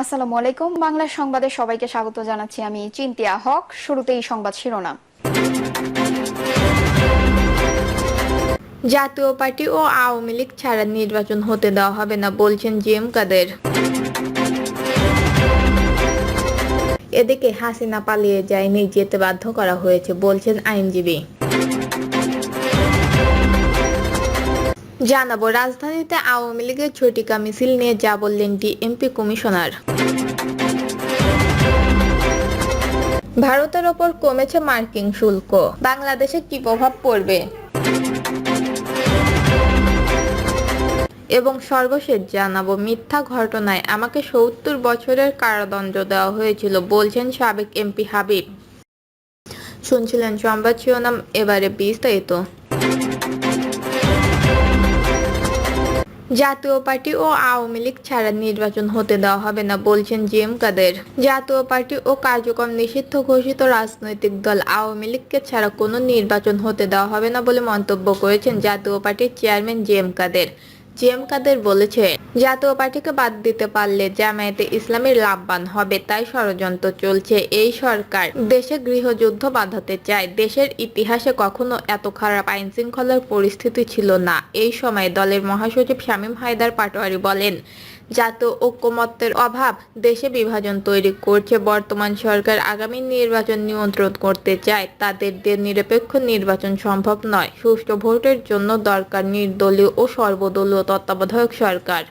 আসসালামু আলাইকুম। বাংলা সংবাদে সবাইকে স্বাগত জানাচ্ছি আমি চিন্তিয়া হক। শুরুতেই সংবাদ শিরোনাম। জাতীয় পার্টি ও আওয়ামী লীগ ছাড়া নির্বাচন হতে দেওয়া হবে না বলছেন জিএম কাদের। এদিকে হাসিনা পালিয়ে যায়নি, যেতে বাধ্য করা হয়েছে, বলছেন আইনজীবী। জানাব, রাজধানীতে আওয়ামী লীগের ঝটিকা মিছিল নিয়ে যা বললেন ডিএমপি কমিশনার। ভারতের ওপর কমেছে মার্কিন শুল্ক। বাংলাদেশে কি প্রভাব পড়বে? এবং সর্বশেষ জানাব, মিথ্যা ঘটনায় আমাকে সত্তর বছরের কারাদণ্ড দেওয়া হয়েছিল, বলছেন সাবেক এমপি হাবিব। শুনছিলেন সংবাদ শিরোনাম, এবারে বিস্তারিত। জাতীয় পার্টি ও আওয়ামী লীগ ছাড়া নির্বাচন হতে দেওয়া হবে না বলছেন জি এম কাদের। জাতীয় পার্টি ও কার্যক্রম নিষিদ্ধ ঘোষিত রাজনৈতিক দল আওয়ামী লীগকে ছাড়া কোনো নির্বাচন হতে দেওয়া হবে না বলে মন্তব্য করেছেন জাতীয় পার্টির chairman G M Kader. GM Kader বলেছে, জাতীয় পার্টিকে বাদ দিতে পারলে জামায়াতে ইসলামের লাভবান হবে, তাই ষড়যন্ত্র চলছে। এই সরকার দেশে গৃহযুদ্ধ বাঁধাতে চায়। দেশের ইতিহাসে কখনো এত খারাপ আইন শৃঙ্খলার পরিস্থিতি ছিল না। এই সময় দলের মহাসচিব শামীম হায়দার পাটোয়ারি বলেন জাতীয় ঐক্যমত্যের অভাব দেশে বিভাজন তৈরি করছে। বর্তমান সরকার আগামী নির্বাচন নিয়ন্ত্রণ করতে চায়। তাদের নিরপেক্ষ নির্বাচন সম্ভব নয়। সুষ্ঠু ভোটের জন্য দরকার নির্দলীয় ও সর্বদলীয় তত্ত্বাবধায়ক সরকার।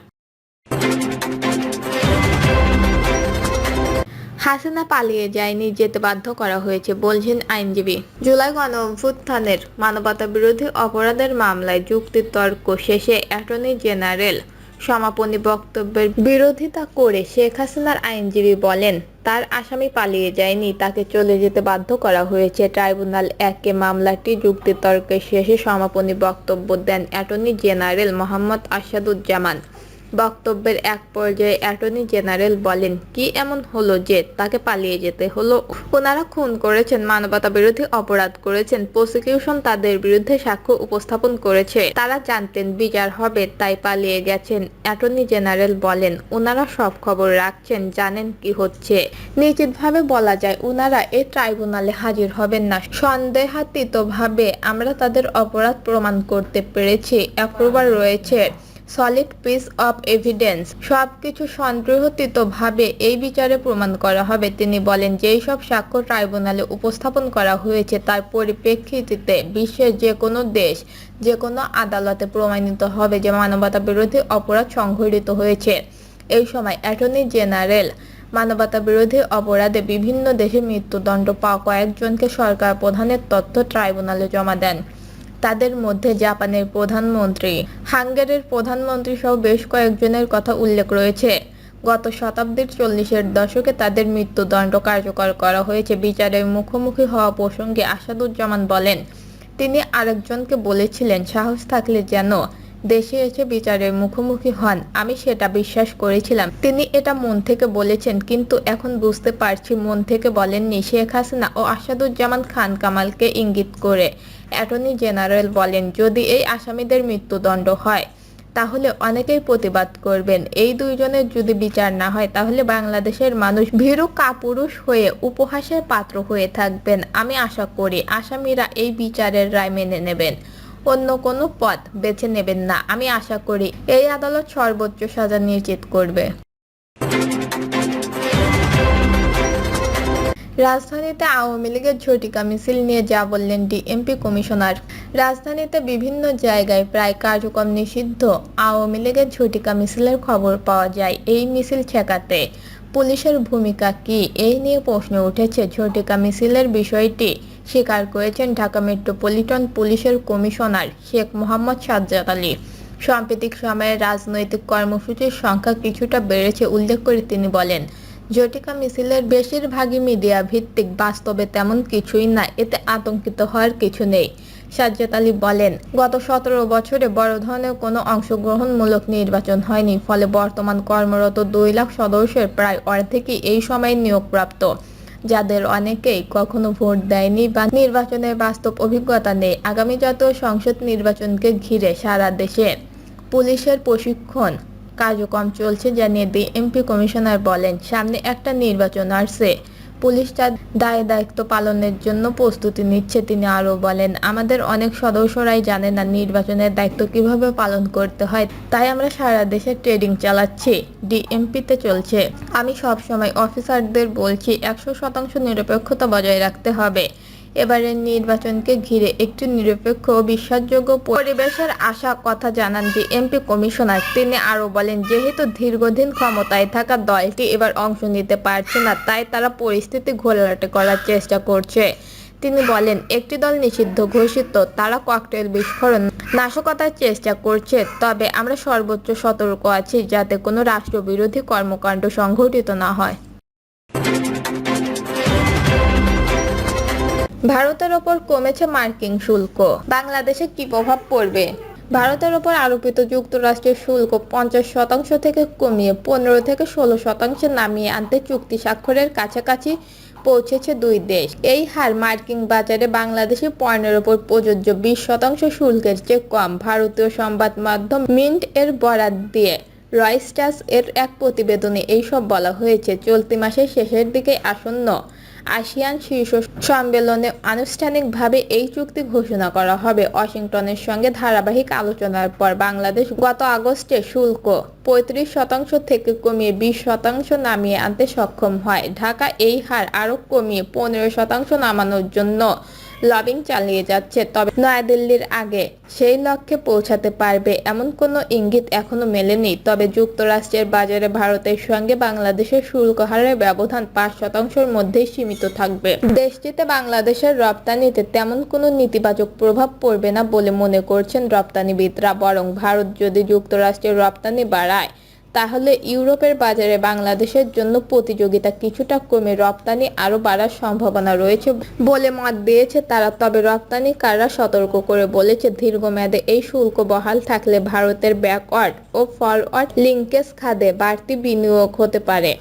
হাসিনা পালিয়ে যায়নি, যেতে বাধ্য করা হয়েছে, বলছেন আইনজীবী। জুলাই গণ অভ্যুত্থানের মানবতা বিরোধী অপরাধের মামলায় যুক্তিতর্ক শেষে অ্যাটর্নি জেনারেল সমাপনী বক্তব্যের বিরোধিতা করে শেখ হাসিনার আইনজীবী বলেন, তার আসামি পালিয়ে যায়নি, তাকে চলে যেতে বাধ্য করা হয়েছে। ট্রাইব্যুনাল একে মামলাটি যুক্তিতর্কের শেষে সমাপনী বক্তব্য দেন অ্যাটর্নি জেনারেল মোহাম্মদ আসাদুজ্জামান। বক্তব্যের এক পর্যায়ে অ্যাটর্নি জেনারেল বলেন, কি এমন হলো যে তাকে পালিয়ে যেতে হলো? ওনারা খুন করেছেন মানবতা বিরোধী অপরাধ করেছেন, প্রসিকিউশন তাদের বিরুদ্ধে সাক্ষ্য উপস্থাপন করেছে। তারা জানতেন বিচার হবে, তাই পালিয়ে গেছেন, অ্যাটর্নি জেনারেল বলেন। ওনারা সব খবর রাখছেন, জানেন কি হচ্ছে। নিশ্চিতভাবে বলা যায়, ওনারা এই ট্রাইব্যুনালে হাজির হবেন না। সন্দেহাতীতভাবে আমরা তাদের অপরাধ প্রমাণ করতে পেরেছি অ্যাপ্রুভার রয়েছে। সলিড পিস অফ এভিডেন্স সবকিছু সন্দেহতীতভাবে এই বিচারে প্রমাণ করা হবে। তিনি বলেন, যেই সব সাক্ষ্য ট্রাইব্যুনালে উপস্থাপন করা হয়েছে, তার পরিপ্রেক্ষিতে বিশ্বের যে কোনো দেশ যে কোনো আদালতে প্রমাণিত হবে যে মানবতা বিরোধী অপরাধ সংঘটিত হয়েছে। এই সময় অ্যাটর্নি জেনারেল মানবতা বিরোধী অপরাধে বিভিন্ন দেশে মৃত্যুদণ্ড পাওয়া কয়েকজনকে সরকার প্রধানের তথ্য ট্রাইব্যুনালে জমা দেন। তাদের মধ্যে জাপানের প্রধানমন্ত্রী। হাঙ্গেরির প্রধানমন্ত্রী সহ বেশ কয়েকজনের কথা উল্লেখ রয়েছে। গত শতাব্দীর চল্লিশের দশকে তাদের মৃত্যুদণ্ড কার্যকর করা হয়েছে বিচারের মুখোমুখি হওয়া প্রসঙ্গে আসাদুজ্জামান বলেন, তিনি আরেকজনকে বলেছিলেন, সাহস থাকলে যেন দেশে এসে বিচারের মুখোমুখি হন। আমি সেটা বিশ্বাস করেছিলাম। তিনি এটা মন থেকে বলেছেন, কিন্তু এখন বুঝতে পারছি মন থেকে বলেননি শেখ হাসিনা ও আসাদুজ্জামান খান কামালকে ইঙ্গিত করে। অ্যাটর্নি জেনারেল বলেন, যদি এই আসামিদের মৃত্যুদণ্ড হয়, তাহলে অনেকেই প্রতিবাদ করবেন। এই দুইজনের যদি বিচার না হয়, তাহলে বাংলাদেশের মানুষ ভীরু কাপুরুষ হয়ে উপহাসের পাত্র হয়ে থাকবেন। আমি আশা করি আসামিরা এই বিচারের রায় মেনে নেবেন। অন্য কোনো পথ বেছে নেবেন না। আমি আশা করি এই আদালত সর্বোচ্চ সাজা নিশ্চিত করবে। রাজধানীতে আওয়ামী লীগের ঝটিকা মিছিল নিয়ে যা বললেন ডিএমপি কমিশনার। রাজধানীতে বিভিন্ন জায়গায় প্রায় কার্যক্রম নিষিদ্ধ। আওয়ামী লীগের ঝটিকা মিছিলের খবর পাওয়া যায় এই মিছিল ঠেকাতে। পুলিশের ভূমিকা কি? এই নিয়ে প্রশ্ন উঠেছে। ঝটিকা মিছিলের বিষয়টি স্বীকার করেছেন ঢাকা মেট্রোপলিটন পুলিশের কমিশনার শেখ মোহাম্মদ সাজ্জাদ আলী। সাম্প্রতিক সময়ে রাজনৈতিক কর্মসূচির সংখ্যা কিছুটা বেড়েছে উল্লেখ করে তিনি বলেন ঝটিকা মিছিলের বেশিরভাগই মিডিয়া ভিত্তিক বাস্তবে তেমন কিছুই না, এতে আতঙ্কিত হওয়ার কিছু নেই। সাজ্জাদ আলী বলেন, গত সতেরো বছরে বড় ধরনের কোনো অংশগ্রহণমূলক নির্বাচন হয়নি, ফলে বর্তমান কর্মরত দুই লাখ সদস্যের প্রায় অর্ধেকই এই সময় নিয়োগপ্রাপ্ত। যাদের অনেকেই কখনো ভোট দেয়নি বা নির্বাচনের বাস্তব অভিজ্ঞতা নেই, আগামী যত সংসদ নির্বাচনকে ঘিরে সারা দেশে পুলিশের প্রশিক্ষণ কার্যক্রম চলছে, জানিয়ে ডিএমপি কমিশনার বলেন, সামনে একটা নির্বাচন আসছে। পুলিশ তার দায় দায়িত্ব পালনের জন্য প্রস্তুতি নিচ্ছে, তিনি আরও বলেন। আমাদের অনেক সদস্যরাই জানে না নির্বাচনের দায়িত্ব কীভাবে পালন করতে হয়, তাই আমরা সারা দেশে ট্রেডিং চালাচ্ছি, ডিএমপিতে চলছে। আমি সবসময় অফিসারদের বলছি, একশো শতাংশ নিরপেক্ষতা বজায় রাখতে হবে। এবারের নির্বাচনকে ঘিরে একটি নিরপেক্ষ ও বিশ্বাসযোগ্য পরিবেশের আশা কথা জানান যে এমপি কমিশনার। তিনি আরও বলেন, যেহেতু দীর্ঘদিন ক্ষমতায় থাকা দলটি এবার অংশ নিতে পারছে না, তাই তারা পরিস্থিতি ঘোলাটে করার চেষ্টা করছে। তিনি বলেন, একটি দল নিষিদ্ধ ঘোষিত, তারা ককটেল বিস্ফোরণ নাশকতার চেষ্টা করছে, তবে আমরা সর্বোচ্চ সতর্ক আছি যাতে কোনো রাষ্ট্রবিরোধী কর্মকাণ্ড সংঘটিত না হয়। ভারতের ওপর কমেছে মার্কিন শুল্ক। বাংলাদেশে কি প্রভাব পড়বে? ভারতের ওপর আরোপিত যুক্তরাষ্ট্রের শুল্ক পঞ্চাশ শতাংশ থেকে কমিয়ে পনেরো থেকে ষোলো শতাংশে নামিয়ে আনতে চুক্তি স্বাক্ষরের কাছাকাছি পৌঁছেছে দুই দেশ। এই হার মার্কিন বাজারে বাংলাদেশি পণ্যের ওপর প্রযোজ্য বিশ শতাংশ শুল্কের চেয়ে কম, ভারতীয় সংবাদ মাধ্যম মিন্ট এর বরাত দিয়ে। রয়স্টার্স এর এক প্রতিবেদনে এইসব বলা হয়েছে। চলতি মাসের শেষের দিকে আসন্ন আসিয়ান শীর্ষ সম্মেলনে আনুষ্ঠানিকভাবে এই চুক্তি ঘোষণা করা হবে। ওয়াশিংটনের সঙ্গে ধারাবাহিক আলোচনার পর বাংলাদেশ গত আগস্টে শুল্ক পঁয়ত্রিশ শতাংশ থেকে কমিয়ে বিশ শতাংশ নামিয়ে আনতে সক্ষম হয়। ঢাকা এই হার আরও কমিয়ে পনেরো শতাংশ নামানোর জন্য লবিং চালিয়ে যাচ্ছে। তবে নয়াদিল্লির আগে সেই লক্ষ্যে পৌঁছাতে পারবে এমন কোনো ইঙ্গিত এখনও মেলেনি। তবে যুক্তরাষ্ট্রের বাজারে ভারতের সঙ্গে বাংলাদেশের শুল্ক হারের ব্যবধান পাঁচ শতাংশের মধ্যেই সীমিত থাকবে। দেশটিতে বাংলাদেশের রপ্তানিতে তেমন কোনো নেতিবাচক প্রভাব পড়বে না বলে মনে করছেন রপ্তানিবিদরা। বরং ভারত যদি যুক্তরাষ্ট্রের রপ্তানি বাড়ায় তাহলে ইউরোপের বাজারে বাংলাদেশের জন্য প্রতিযোগিতা কিছুটা কমে রপ্তানি আরও বাড়ার সম্ভাবনা রয়েছে বলে মত দিয়েছে তারা। তবে রপ্তানিকাররা সতর্ক করে বলেছে, দীর্ঘমেয়াদে এই শুল্ক বহাল থাকলে ভারতের ব্যাকওয়ার্ড ও ফরওয়ার্ড লিঙ্কেজ খাদে বাড়তি বিনিয়োগ হতে পারে।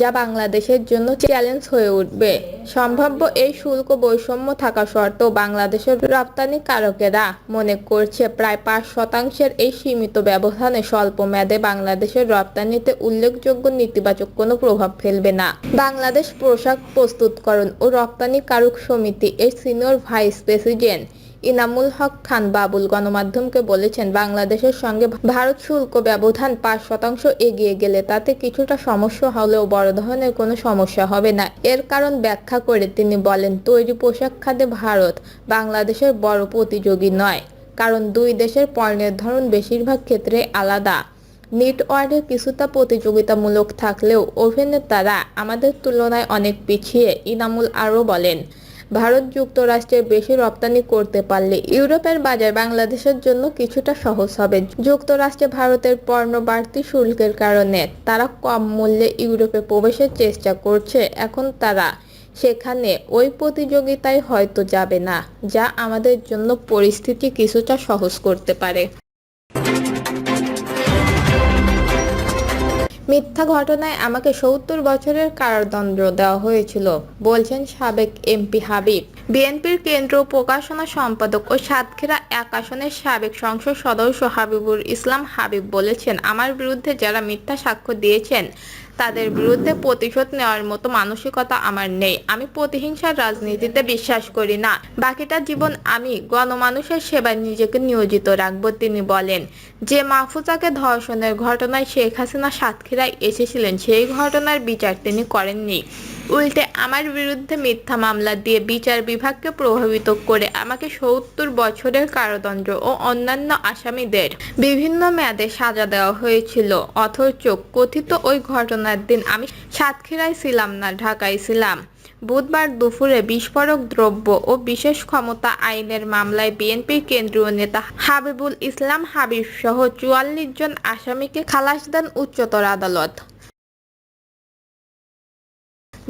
যা বাংলাদেশের জন্য চ্যালেঞ্জ হয়ে উঠবে। সম্ভাব্য এই শুল্ক বৈষম্য থাকা সত্ত্বেও বাংলাদেশের রপ্তানিকারকেরা মনে করছে প্রায় পাঁচ শতাংশের এই সীমিত ব্যবধানে স্বল্প মেয়াদে বাংলাদেশের রপ্তানিতে উল্লেখযোগ্য নেতিবাচক কোনো প্রভাব ফেলবে না। বাংলাদেশ পোশাক প্রস্তুতকরণ ও রপ্তানিকারক সমিতি এর senior vice president Enamul Haque Khan Babul গণমাধ্যমকে বলেছেন, বাংলাদেশের সঙ্গে ভারত শুল্ক ব্যবধান পাঁচ শতাংশ এগিয়ে গেলে তাতে কিছুটা সমস্যা হলেও বড় ধরনের কোনো সমস্যা হবে না। এর কারণ ব্যাখ্যা করে তিনি বলেন, তৈরি পোশাক খাতে ভারত বাংলাদেশের বড় প্রতিযোগী নয়, কারণ দুই দেশের পণ্যের ধরন বেশিরভাগ ক্ষেত্রে আলাদা। নেটওয়ার্কে কিছুটা প্রতিযোগিতামূলক থাকলেও ওভেনে তারা আমাদের তুলনায় অনেক পিছিয়ে, ইনামুল আরও বলেন। ভারত যুক্তরাষ্ট্রের বেশি রপ্তানি করতে পারলে ইউরোপের বাজার বাংলাদেশের জন্য কিছুটা সহজ হবে। যুক্তরাষ্ট্রে ভারতের পণ্য বাড়তি শুল্কের কারণে তারা কম মূল্যে ইউরোপে প্রবেশের চেষ্টা করছে। এখন তারা সেখানে ওই প্রতিযোগিতায় হয়তো যাবে না, যা আমাদের জন্য পরিস্থিতি কিছুটা সহজ করতে পারে। মিথ্যা ঘটনায় আমাকে সত্তর বছরের কারাদণ্ড দেওয়া হয়েছিল, বলছেন সাবেক এমপি হাবিব। বিএনপির কেন্দ্র প্রকাশনা সম্পাদক ও সাতক্ষীরা এক আসনের সাবেক সংসদ সদস্য হাবিবুর ইসলাম হাবিব বলেছেন, আমার বিরুদ্ধে যারা মিথ্যা সাক্ষ্য দিয়েছেন তাদের বিরুদ্ধে প্রতিশোধ নেওয়ার মতো মানসিকতা আমার নেই। আমি প্রতিহিংসার রাজনীতিতে বিশ্বাস করি না। বাকিটা জীবন আমি গণমানুষের সেবায় নিজেকে নিয়োজিত রাখব, তিনি বলেন। যে মাহফুজাকে ধর্ষণের ঘটনায় শেখ হাসিনা সাতক্ষীরায় এসেছিলেন, সেই ঘটনার বিচার তিনি করেননি। উল্টে আমার বিরুদ্ধে মিথ্যা মামলা দিয়ে বিচার বিভাগকে প্রভাবিত করে আমাকে সত্তর বছরের কারাদণ্ড ও অন্যান্য আসামিদের বিভিন্ন মেয়াদে সাজা দেওয়া হয়েছিল। অথচ কথিত ওই ঘটনার দিন আমি সাতক্ষীরায় ছিলাম না, ঢাকায় ছিলাম। বুধবার দুপুরে বিস্ফোরক দ্রব্য ও বিশেষ ক্ষমতা আইনের মামলায় বিএনপির কেন্দ্রীয় নেতা হাবিবুল ইসলাম হাবিব সহ চুয়াল্লিশ জন আসামিকে খালাস দেন উচ্চতর আদালত।